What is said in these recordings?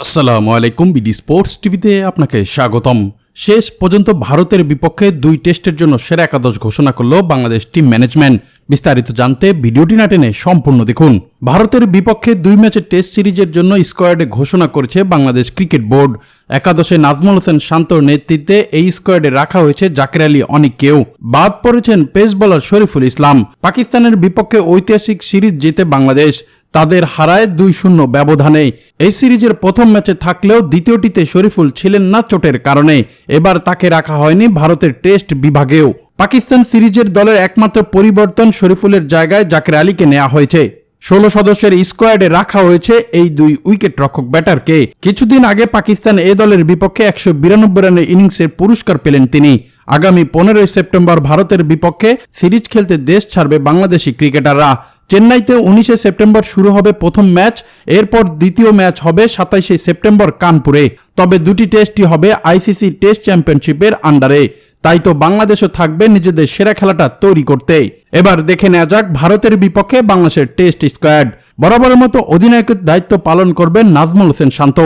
আসসালামু আলাইকুম BD sports টিভিতে আপনাকে স্বাগতম। শেষ পর্যন্ত ভারতের বিপক্ষে দুই টেস্টের জন্য সেরা একাদশ ঘোষণা করল বাংলাদেশ টিম ম্যানেজমেন্ট। বিস্তারিত জানতে ভিডিওটি না টেনে সম্পূর্ণ দেখুন। ভারতের বিপক্ষে দুই ম্যাচের টেস্ট সিরিজের জন্য স্কোয়াডে ঘোষণা করেছে বাংলাদেশ ক্রিকেট বোর্ড। একাদশে নাজমুল হোসেন শান্তর নেতৃত্বে এই স্কোয়াডে রাখা হয়েছে জাকির আলী অনেককেও। বাদ পড়েছেন পেস বোলার শরীফুল ইসলাম। পাকিস্তানের বিপক্ষে ঐতিহাসিক সিরিজ জিতে বাংলাদেশ। তাদের হারায় দুই শূন্য ব্যবধানে এই সিরিজের প্রথম ম্যাচে থাকলেও দ্বিতীয়টিতে শরীফুল ছিলেন না চোটের কারণে। এবার তাকে রাখা হয়নি ভারতের টেস্ট বিভাগেও। পাকিস্তান সিরিজের দলের একমাত্র পরিবর্তন শরীফুলের জায়গায় জাকির আলীকে নেওয়া হয়েছে। ষোলো সদস্যের স্কোয়াডে রাখা হয়েছে এই দুই উইকেট রক্ষক ব্যাটারকে। কিছুদিন আগে পাকিস্তান এ দলের বিপক্ষে একশো বিরানব্বই রানের ইনিংসের পুরস্কার পেলেন তিনি। আগামী পনেরোই সেপ্টেম্বর ভারতের বিপক্ষে সিরিজ খেলতে দেশ ছাড়বে বাংলাদেশি ক্রিকেটাররা। চেন্নাইতে উনিশে সেপ্টেম্বর শুরু হবে প্রথম ম্যাচ, এরপর দ্বিতীয় ম্যাচ হবে সাতাইশে সেপ্টেম্বর কানপুরে। তবে দুটি টেস্টই হবে আইসিসি টেস্ট চ্যাম্পিয়নশিপের আন্ডারে। তাই তো বাংলাদেশও থাকবে নিজেদের সেরা খেলাটা তৈরি করতে। এবার দেখে নেওয়া যাক ভারতের বিপক্ষে বাংলাদেশের টেস্ট স্কোয়াড। বরাবরের মতো অধিনায়কের দায়িত্ব পালন করবেন নাজমুল হোসেন শান্ত।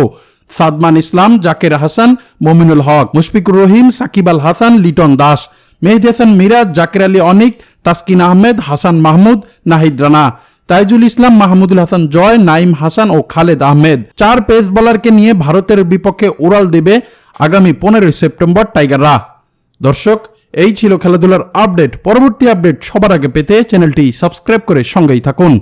সাদমান ইসলাম, জাকের হাসান, মমিনুল হক, মুশফিকুর রহিম, সাকিব আল হাসান, লিটন দাস। মেহেদি হাসান মিরাজ, জাকির আলী অনিক তাসকিন আহমেদ, হাসান মাহমুদ, নাহিদ রানা, তাইজুল ইসলাম, মাহমুদুল হাসান জয় নাইম হাসান ও খালেদ আহমেদ। চার পেস বলারকে নিয়ে ভারতের বিপক্ষে উড়াল দেবে আগামী পনেরোই সেপ্টেম্বর টাইগাররা। দর্শক, এই ছিল খেলাধুলার আপডেট। পরবর্তী আপডেট সবার আগে পেতে চ্যানেলটি সাবস্ক্রাইব করে সঙ্গেই থাকুন।